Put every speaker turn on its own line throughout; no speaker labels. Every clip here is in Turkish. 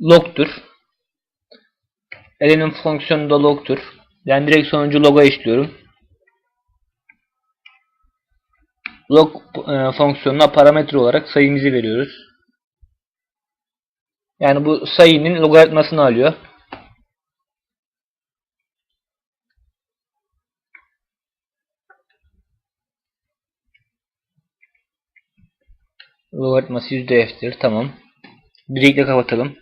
log'tur. Elenin fonksiyonu da log'tur. Yani direkt sonucu log'a işliyorum. Log e, fonksiyonuna parametre olarak sayımızı veriyoruz. Yani bu sayının logaritmasını alıyor. Logaritması %f'tir. Tamam. Break'le kapatalım.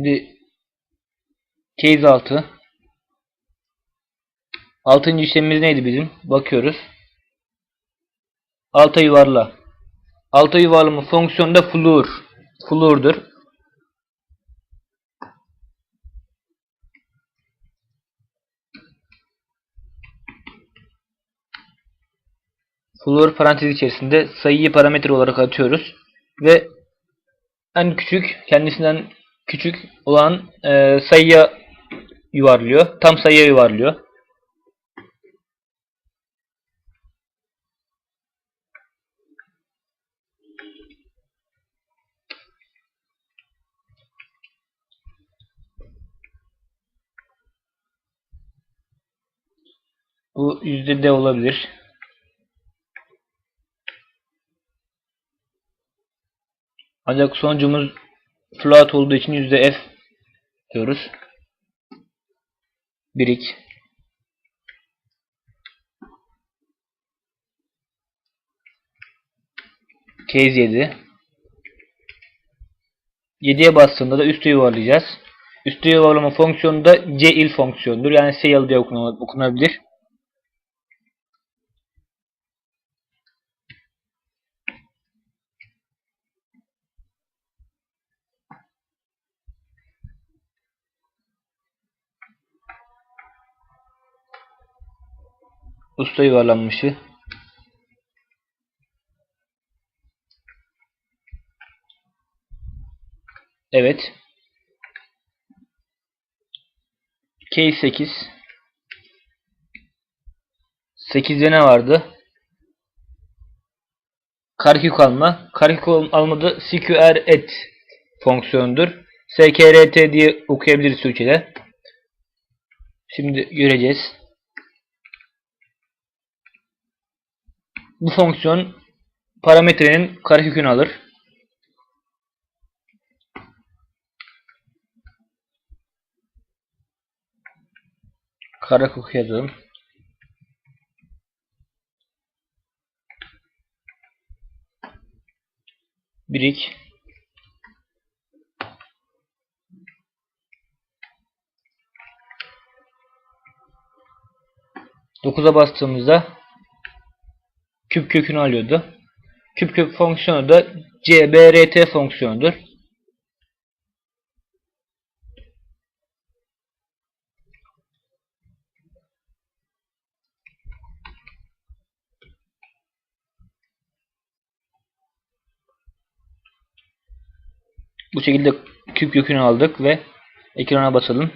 Şimdi case 6 Altıncı işlemimiz neydi bizim? Bakıyoruz. Alta yuvarla. Alta yuvarlama fonksiyonu da floor. Floor'dur. Floor parantez içerisinde sayıyı parametre olarak atıyoruz. Ve en küçük kendisinden küçük olan e, sayıya yuvarlıyor. Tam sayıya yuvarlıyor. Bu yüzde de olabilir. Ancak sonucumuz float olduğu için f diyoruz. Birik. Case 7. 7'ye bastığında da üstü yuvarlayacağız. Üstü yuvarlama fonksiyonu da ceil fonksiyonudur. Yani ceil diye okunabilir. Usta yuvarlanmışı. Evet. K8 8'de ne vardı? Karekök alma. Karekök almada CQR et fonksiyonudur. SKRT diye okuyabiliriz Türkçe'de. Şimdi göreceğiz. Bu fonksiyon parametrenin karekökünü alır. Karekök yazalım. Birik. Dokuza bastığımızda küp kökünü alıyordu. Küp kök fonksiyonu da cbrt fonksiyonudur. Bu şekilde küp kökünü aldık ve ekrana basalım.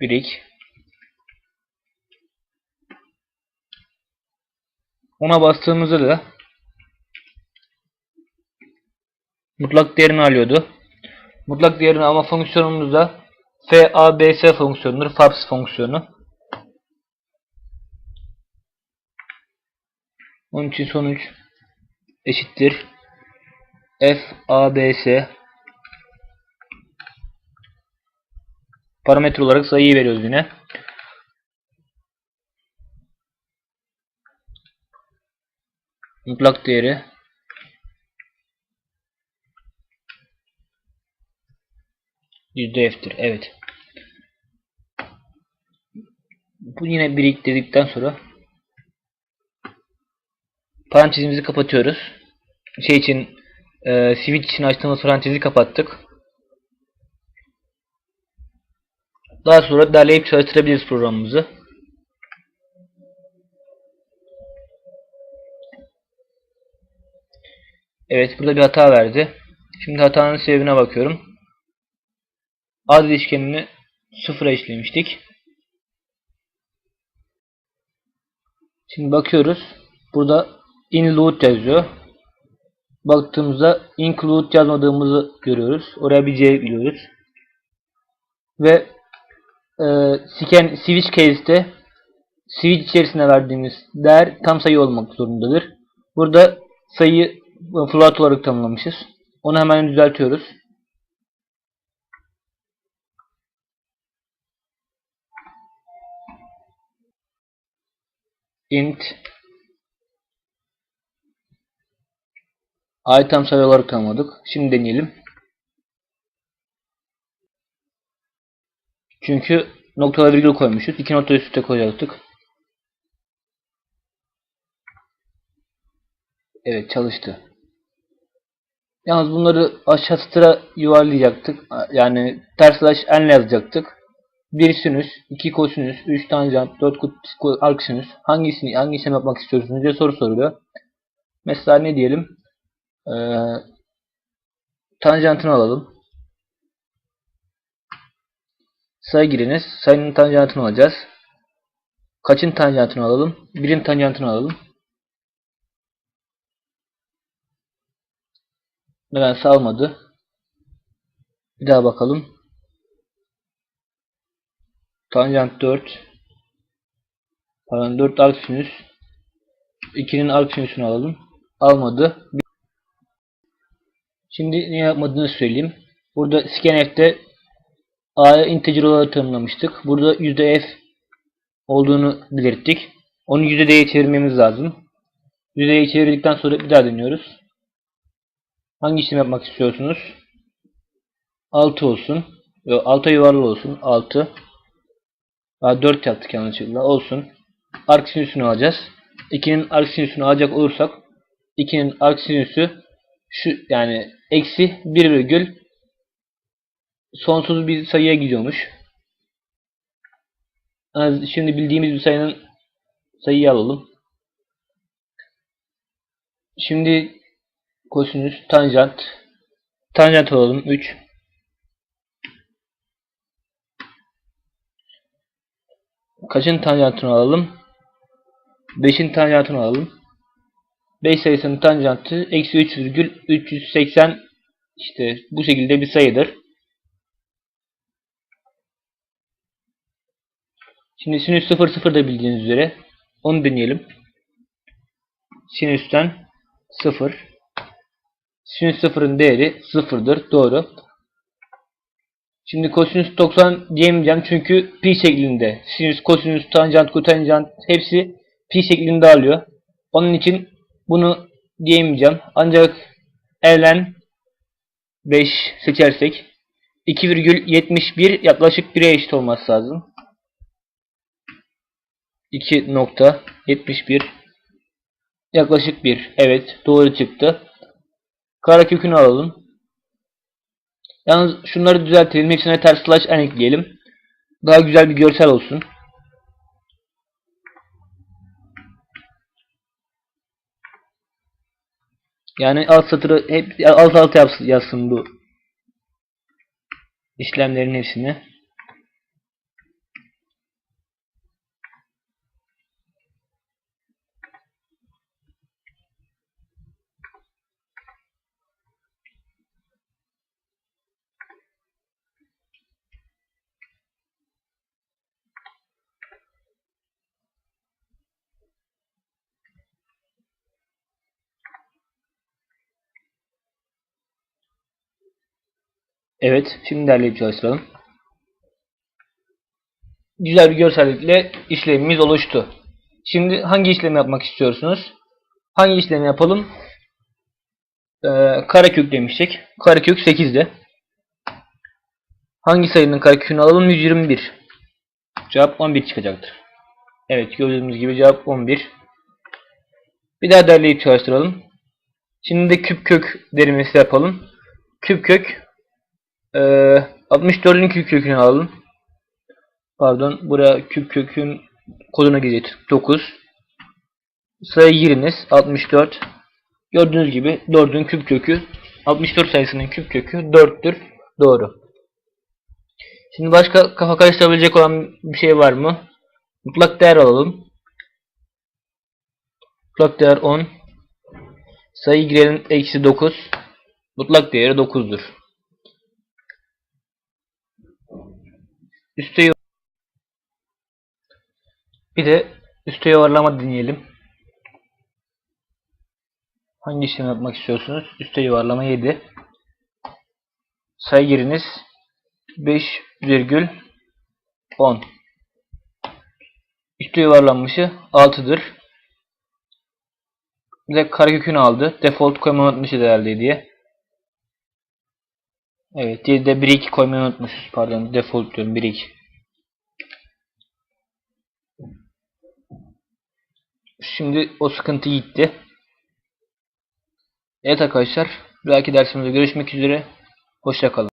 Birik. Ona bastığımızda da mutlak değerini alıyordu. Mutlak değerini alma fonksiyonumuz da FABS fonksiyonudur. FABS fonksiyonu. Onun için sonuç eşittir. FABS Parametre olarak sayıyı veriyoruz yine. Mutlak değeri f'tir. Evet. Bu yine birik dedikten sonra parantezimizi kapatıyoruz. Şey için e, switch için açtığımız parantezi kapattık. Daha sonra derleyip çalıştırabiliriz programımızı. Evet burada bir hata verdi. Şimdi hatanın sebebine bakıyorum. A değişkenini sıfıra eşlemiştik. Şimdi bakıyoruz. Burada include yazıyor. Baktığımızda include yazmadığımızı görüyoruz. Oraya bir C biliyoruz. Ve e, scan switch case'te switch içerisine verdiğimiz değer tam sayı olmak zorundadır. Burada sayıyı float olarak tanımlamışız. Onu hemen düzeltiyoruz. int i tam sayı olarak tanımladık. Şimdi deneyelim. Çünkü noktalara virgül koymuşuz. İki nokta üst üste koyacaktık. Evet çalıştı. Yalnız bunları aşağı satıra yuvarlayacaktık. Yani ters slash n yazacaktık. 1 sinüs, 2 kosinüs, 3 tanjant, 4 arcsinüs hangisini hangi işlem yapmak istiyorsunuz diye soru soruyor. Mesela ne diyelim? Ee, tanjantını alalım. Sayı giriniz. Sayının tanjantını alacağız. Kaçın tanjantını alalım? Birin tanjantını alalım. Nedense almadı. Bir daha bakalım. Tanjant 4 pardon 4 arcsinüs 2'nin arcsinüsünü alalım. Almadı. Şimdi ne yapmadığını söyleyeyim. Burada scanf'te a'ya integer olarak tanımlamıştık. Burada %f olduğunu belirttik. Onu %d'ye çevirmemiz lazım. %d'ye çevirdikten sonra bir daha deniyoruz. Hangi işlem yapmak istiyorsunuz? 6 olsun. 6 yuvarlı olsun. 6 daha 4 yaptık yanlışlıkla. Olsun. Arc sinüsünü alacağız. 2'nin arc sinüsünü alacak olursak 2'nin arc sinüsü şu yani eksi 1 virgül sonsuz bir sayıya gidiyormuş. Şimdi bildiğimiz bir sayının sayıyı alalım. Şimdi kosinüs tanjant tanjant alalım 3 Kaçın tanjantını alalım? 5'in tanjantını alalım. 5 sayısının tanjantı eksi 3,380 işte bu şekilde bir sayıdır. Şimdi sinüs 0 0 da bildiğiniz üzere onu deneyelim. Sinüsten 0 Sinüs 0'ın değeri 0'dır. Doğru. Şimdi kosinüs 90 diyemeyeceğim çünkü pi şeklinde. Sinüs, kosinüs, tanjant, kotanjant hepsi pi şeklinde alıyor. Onun için bunu diyemeyeceğim. Ancak ln 5 seçersek 2,71 yaklaşık 1'e eşit olması lazım. 2.71 yaklaşık 1. Evet doğru çıktı. Karekökünü alalım. Yalnız şunları düzeltelim. Hepsine ters slash n ekleyelim. Daha güzel bir görsel olsun. Yani alt satırı hep alt alta yazsın bu işlemlerin hepsini. Evet, şimdi derleyip çalıştıralım. Güzel bir görsellikle işlemimiz oluştu. Şimdi hangi işlemi yapmak istiyorsunuz? Hangi işlemi yapalım? Ee, karekök demiştik. Karekök 8'de. Hangi sayının karekökünü alalım? 121. Cevap 11 çıkacaktır. Evet gördüğümüz gibi cevap 11. Bir daha derleyip çalıştıralım. Şimdi de küp kök derimesi yapalım. Küp kök ee, 64'ün küp kökünü alalım. Pardon. Buraya küp kökün koduna girecek. 9. Sayı giriniz. 64. Gördüğünüz gibi 4'ün küp kökü 64 sayısının küp kökü 4'tür. Doğru. Şimdi başka kafa karıştırabilecek olan bir şey var mı? Mutlak değer alalım. Mutlak değer 10. Sayı girelim eksi 9. Mutlak değeri 9'dur. Üste bir de üste yuvarlama deneyelim. Hangi işlem yapmak istiyorsunuz? Üste yuvarlama 7. Sayı giriniz 5,10 Üste yuvarlanmışı 6'dır. Bir de karekökünü aldı. Default koymayı unutmuşuz herhalde diye. Evet, diye de 1-2 koymayı unutmuşuz. Pardon, default diyorum 1-2. Şimdi o sıkıntı gitti. Evet arkadaşlar, dahaki dersimizde görüşmek üzere. Hoşça kalın.